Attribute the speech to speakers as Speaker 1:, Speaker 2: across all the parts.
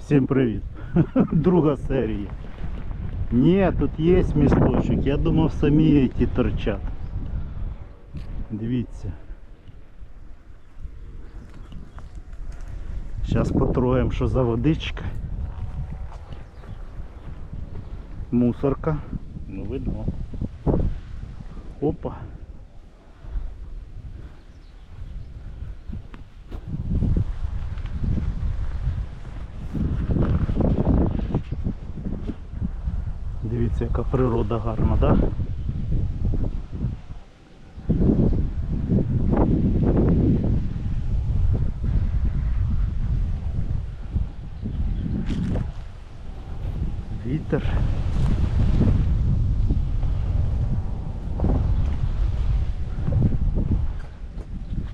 Speaker 1: Всім привіт. Друга серія. Ні, тут є місточок. Я думав самі ті торчать. Дивіться. Зараз потроємо, що за водичка. Мусорка. Ну видно. Опа. Дивіться, яка природа гарна, так? Вітер.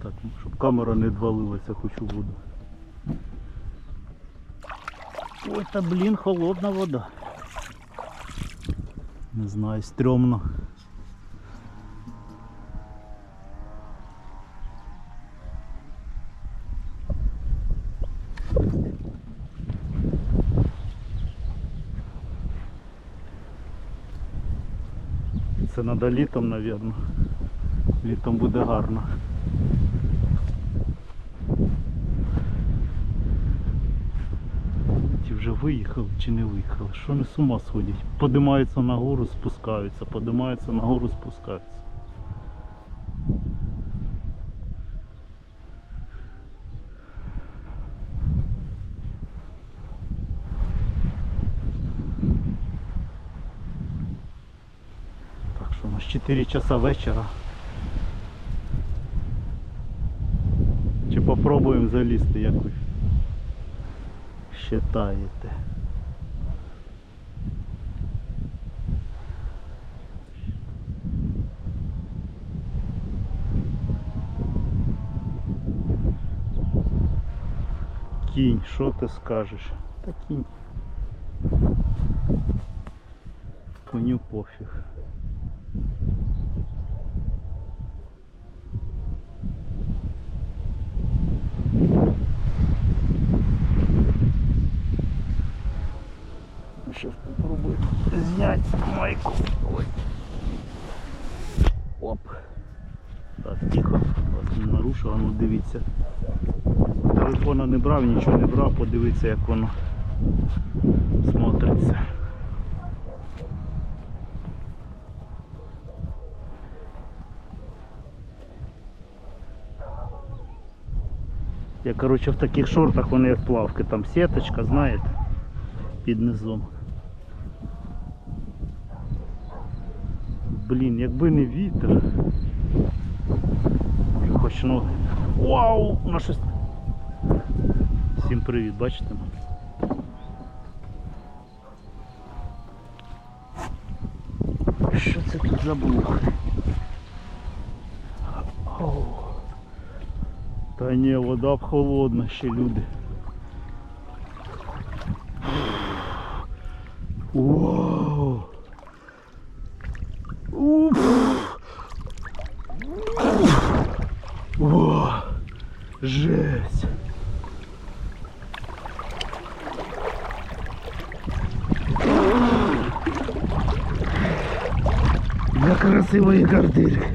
Speaker 1: Так, щоб камера не відвалилася, хочу воду. Ой, та блін, холодна вода. Не знаю, стрьомно. Це треба літом, мабуть. Літом буде гарно. Ті вже виїхали чи не виїхали? Що не з ума сходять? Подимаються на гору, спускаються, подимаються на гору, спускаються. Так що у нас 4 часа вечора. Чи попробуємо залізти, як ви считаєте? Кінь, що ти скажеш? Та кінь. Коню пофіг. Сейчас попробую снять майку. Ой. Оп. Так, тихо. Вас не нарушило, ну дивіться. Телефона не брав, нічого не брав, подивіться як воно смотриться. Я коротше в таких шортах вони як плавки, там сіточка, знаєте, під низом. Блін, якби не вітер. Хоч ноги. Вау! На щось. Всім привіт, бачите? Що це тут за блох? Оу. Та ні, вода б холодна ще люди. Вау! Уф! О, жесть! Для красивої картинки.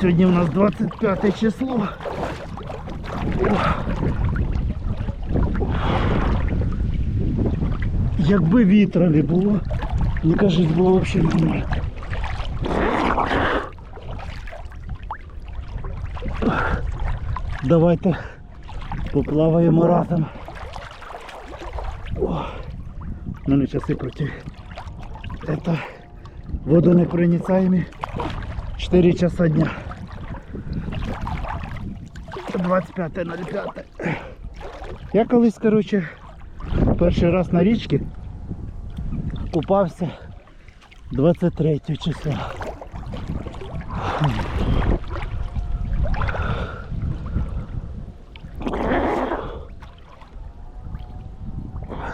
Speaker 1: Сьогодні у нас 25 число. Якби вітра не було, мені кажуть, було взагалі нормально. Давайте поплаваємо разом. О, ну не часи проти. Это водонепроницаемі 4 часа дня. 25.05. Я колись, короче, перший раз на річці купався 23 числа.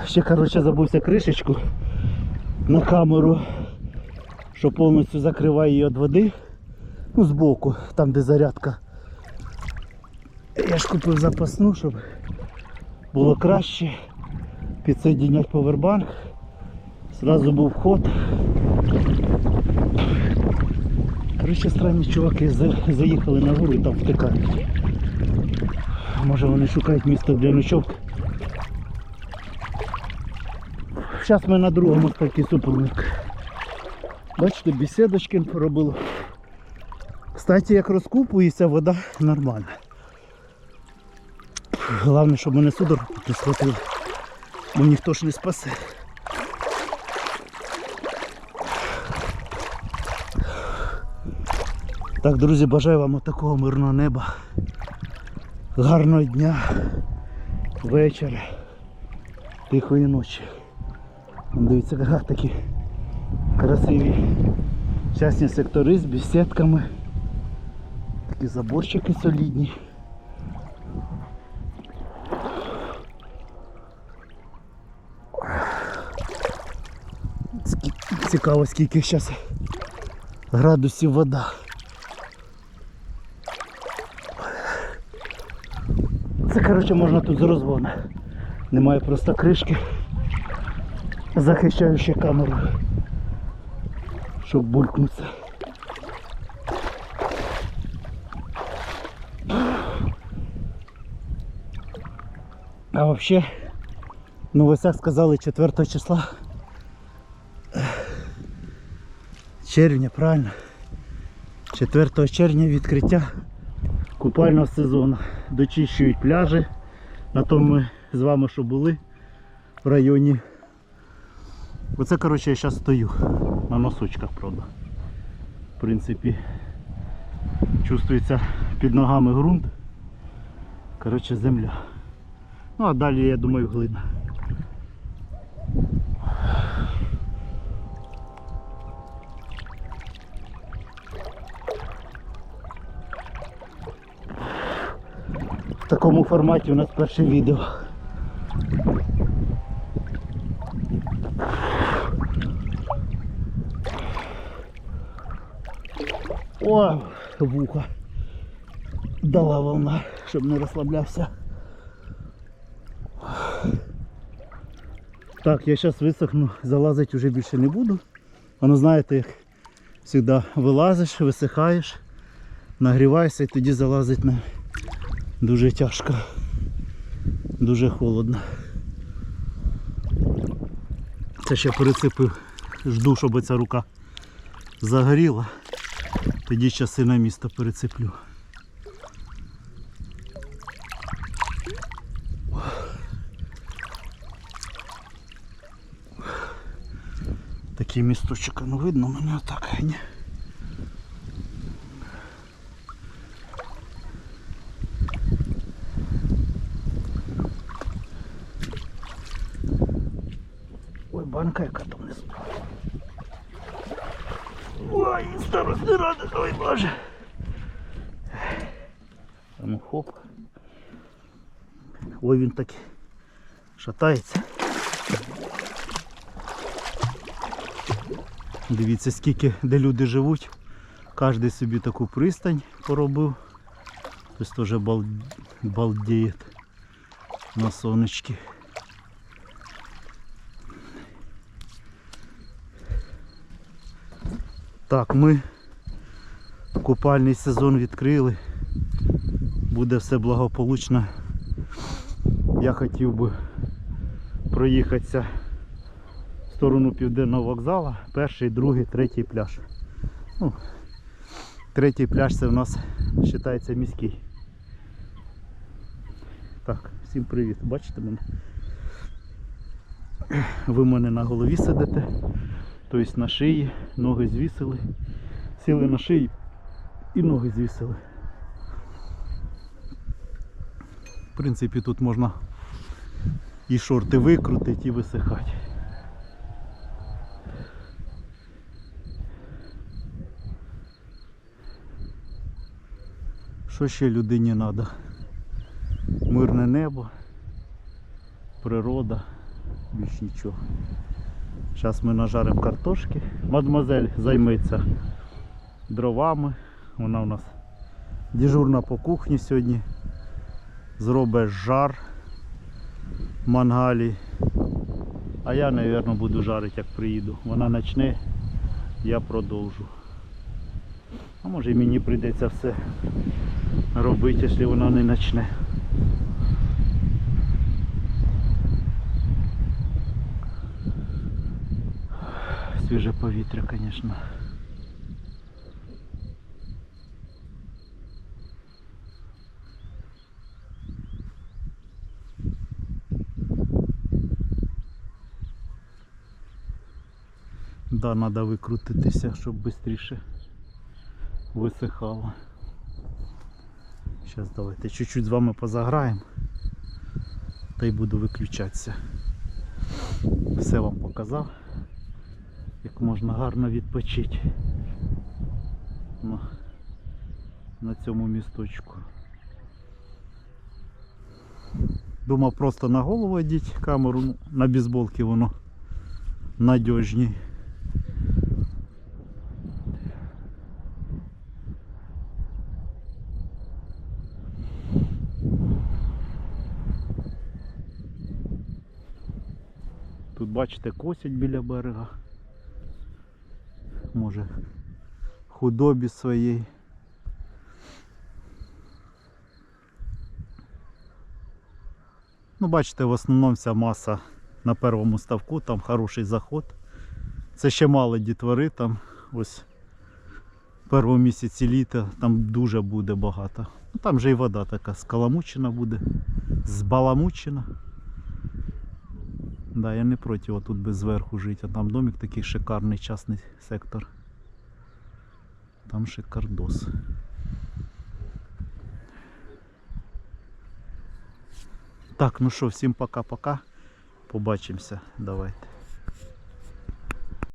Speaker 1: Ще, короче, забувся кришечку на камеру, що повністю закриває її від води. Ну, збоку, там де зарядка. Я ж купив запасну, щоб було краще підсоединять повербанк. Зразу був ход. Коротше, странні чуваки заїхали на гору і там втикають. Може вони шукають місто для ночовки. Зараз ми на другому стакі супермаркет. Бачите, бесідочки робили. Кстати, як розкупується, вода нормальна. Головне, щоб мене судорог не схватило, бо ніхто ж не спасе. Так, друзі, бажаю вам такого мирного неба, гарного дня, вечора, тихої ночі. Дивіться, такі красиві частні сектори з бесідками. Такі заборчики солідні. Цікаво, скільки зараз градусів вода. Це коротше можна тут з розгону. Немає просто кришки, захищаючи камеру, щоб булькнутися. А вообще, ну ви так сказали 4 числа. Червня, правильно? 4 червня відкриття купального сезону. Дочищують пляжі. На тому ми з вами що були в районі. Оце коротше я зараз стою. На носочках, правда. В принципі, чувствується під ногами ґрунт. Коротше, земля. Ну а далі я думаю глина. В такому форматі у нас перше відео. О, вуха. Дала волна, щоб не розслаблявся. Так, я зараз висохну, залазити вже більше не буду. Воно знаєте, як завжди вилазиш, висихаєш, нагріваєшся і тоді залазить на дуже тяжко, дуже холодно. Це ще пересипив, жду, щоб ця рука загоріла. Тоді часи на місто перецеплю. Такий місточок, ну видно мене так, ні? Ой, банка яка там внизу. Ой, старость не рада, ой боже. Ну хоп. Ой, він так шатається. Дивіться, скільки де люди живуть. Кожен собі таку пристань поробив. Хтось теж бал... балдіє на сонечки. Так, ми купальний сезон відкрили. Буде все благополучно. Я хотів би проїхатися в сторону південного вокзалу. Перший, другий, третій пляж. Ну, третій пляж це в нас вважається міський. Так, всім привіт. Бачите мене? Ви мене на голові сидите, тобто на шиї, ноги звісили, сіли на шиї і ноги звісили. В принципі, тут можна і шорти викрутити, і висихати. Що ще людині треба? Мирне небо, природа, більш нічого. Зараз ми нажаримо картошки. Мадемуазель займеться дровами. Вона у нас дежурна по кухні сьогодні. Зробить жар. в мангалі. А я, мабуть, буду жарити, як приїду. Вона почне, я продовжу. А може і мені прийдеться все робити, якщо вона не почне. Свіже повітря, звісно. Да, треба викрутитися, щоб швидше висихало. Зараз давайте чуть-чуть з вами позаграємо. Та й буду виключатися. Все вам показав, як можна гарно відпочити на, на цьому місточку. Думав просто на голову одіть камеру, ну, на бейсболки воно надіжній. Тут бачите, косять біля берега. Може худобі своєї. Ну, бачите, в основному вся маса на першому ставку, там хороший заход. Це ще мало дітвори, там ось в першому місяці літа там дуже буде багато. Ну, там же і вода така скаламучена буде, збаламучена. Да, я не проти отут без зверху жити, а там домик такий шикарний частний сектор. Там шикардос. Так, ну що, всім пока-пока. Побачимося. Давайте.